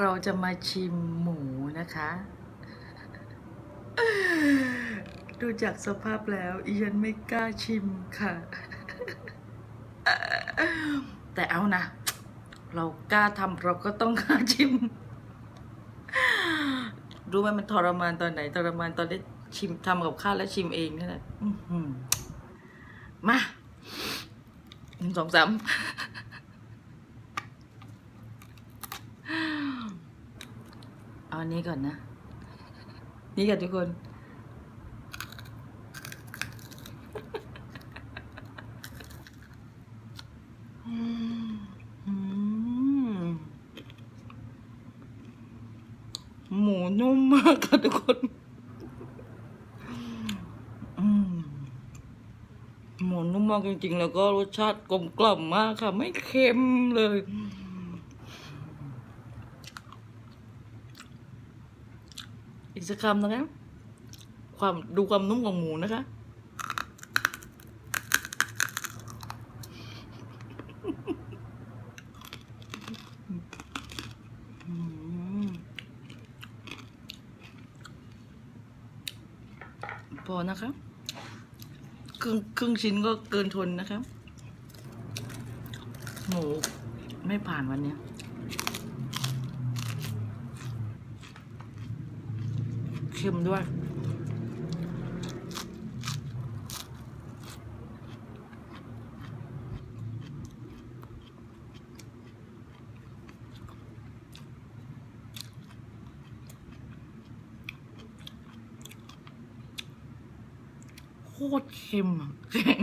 เราจะมาชิมหมูนะคะ ดูจากสภาพแล้วอีฉันไม่กล้าชิมค่ะ แต่เอานะ เรากล้าทำเราก็ต้องกล้าชิม รู้ไหมมันทรมานตอนไหนทรมานตอนได้ชิมทำกับข้าวแล้วชิมเองนี่แหละมาหนึ่งสองสาม เอาอันนี้ก่อนนะ นี่ค่ะทุกคน หมูนุ่มมากค่ะทุกคนหมูนุ่มมากจริงๆ แล้วก็รสชาติกลมกล่อมมากค่ะ ไม่เค็มเลย อีกสักคำนะคะ ความดูความนุ่มของหมูนะคะ พอนะคะ ครึ่งครึ่งชิ้นก็เกินทนนะคะ หมูไม่ผ่านวันเนี้ย เค็มด้วย โคตรเค็มอะแข็ง